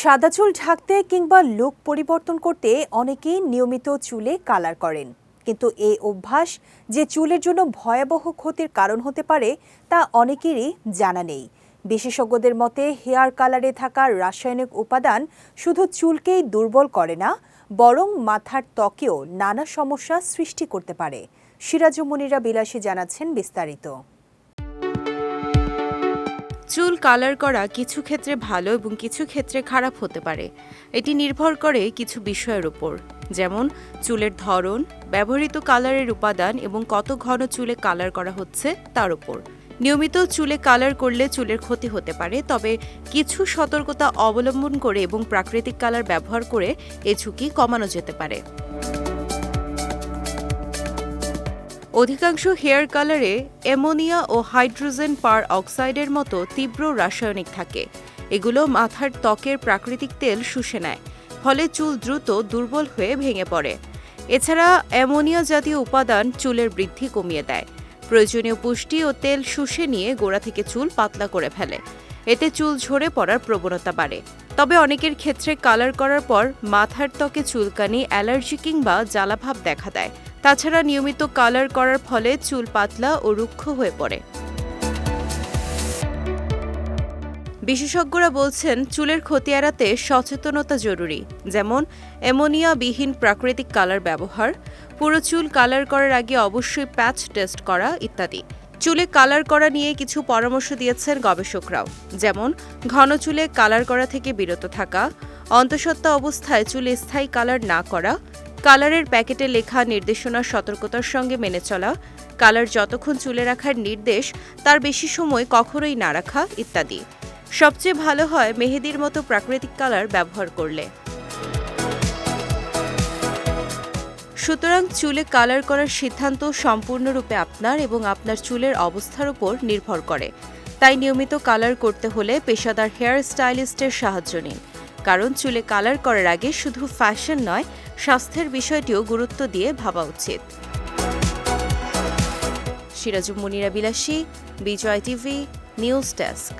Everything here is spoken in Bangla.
সাদা চুল ঢাকতে কিংবা লুক পরিবর্তন করতে অনেকেই নিয়মিত চুলে কালার করেন। কিন্তু এই অভ্যাস যে চুলের জন্য ভয়াবহ ক্ষতির কারণ হতে পারে, তা অনেকেরই জানা নেই। বিশেষজ্ঞদের মতে, হেয়ার কালারে থাকা রাসায়নিক উপাদান শুধু চুলকেই দুর্বল করে না, বরং মাথার ত্বকেও নানা সমস্যা সৃষ্টি করতে পারে। সিরাজুমনিরা বিলাসী জানাচ্ছেন বিস্তারিত। চুল কালার করা কিছু ক্ষেত্রে ভালো এবং কিছু ক্ষেত্রে খারাপ হতে পারে। এটি নির্ভর করে কিছু বিষয়ের উপর, যেমন চুলের ধরন, ব্যবহৃত কালারের উপাদান এবং কত ঘন চুলে কালার করা হচ্ছে তার উপর। নিয়মিত চুলে কালার করলে চুলের ক্ষতি হতে পারে, তবে কিছু সতর্কতা অবলম্বন করে এবং প্রাকৃতিক কালার ব্যবহার করে এ ঝুঁকি কমানো যেতে পারে। অধিকাংশ হেয়ার কালারে অ্যামোনিয়া ও হাইড্রোজেন পার অক্সাইডের মতো তীব্র রাসায়নিক থাকে। এগুলো মাথার ত্বকের প্রাকৃতিক তেল শুষে নেয়, ফলে চুল দ্রুত দুর্বল হয়ে ভেঙে পড়ে। এছাড়া অ্যামোনিয়া জাতীয় উপাদান চুলের বৃদ্ধি কমিয়ে দেয়। প্রয়োজনীয় পুষ্টি ও তেল শুষে নিয়ে গোড়া থেকে চুল পাতলা করে ফেলে। এতে চুল ঝরে পড়ার প্রবণতা বাড়ে। তবে অনেকের ক্ষেত্রে কালার করার পর মাথার ত্বকে চুলকানি, অ্যালার্জি কিংবা জ্বালাভাব দেখা দেয়। তাছাড়া নিয়মিত কালার করার ফলে চুল পাতলা ও রুক্ষ হয়ে পড়ে। বিশেষজ্ঞরা বলছেন, চুলের ক্ষতি এড়াতে সচেতনতা জরুরি, যেমন অ্যামোনিয়াবিহীন প্রাকৃতিক কালার ব্যবহার, পুরো চুল কালার করার আগে অবশ্যই প্যাচ টেস্ট করা ইত্যাদি। চুলে কালার করা নিয়ে কিছু পরামর্শ দিয়েছেন গবেষকরাও, যেমন ঘন চুলে কালার করা থেকে বিরত থাকা, অন্তঃসত্ত্বা অবস্থায় চুলে স্থায়ী কালার না করা কালারের প্যাকেটে লেখা নির্দেশনার সতর্কতার সঙ্গে মেনে চলা, কালার যতক্ষণ চুলে রাখার নির্দেশ, তার বেশি সময় কখনোই না রাখা ইত্যাদি। সবচেয়ে ভালো হয় মেহেদির মতো প্রাকৃতিক কালার ব্যবহার করলে। সুতরাং চুলে কালার করার সিদ্ধান্ত সম্পূর্ণরূপে আপনার এবং আপনার চুলের অবস্থার উপর নির্ভর করে। তাই নিয়মিত কালার করতে হলে পেশাদার হেয়ার স্টাইলিস্টের সাহায্য নিন। কারণ চুলে কালার করার আগে শুধু ফ্যাশন নয়, স্বাস্থ্যের বিষয়টিও গুরুত্ব দিয়ে ভাবা উচিত। সিরাজুম মুনিরা বিলাসী, বিজয় টিভি, নিউজ ডেস্ক।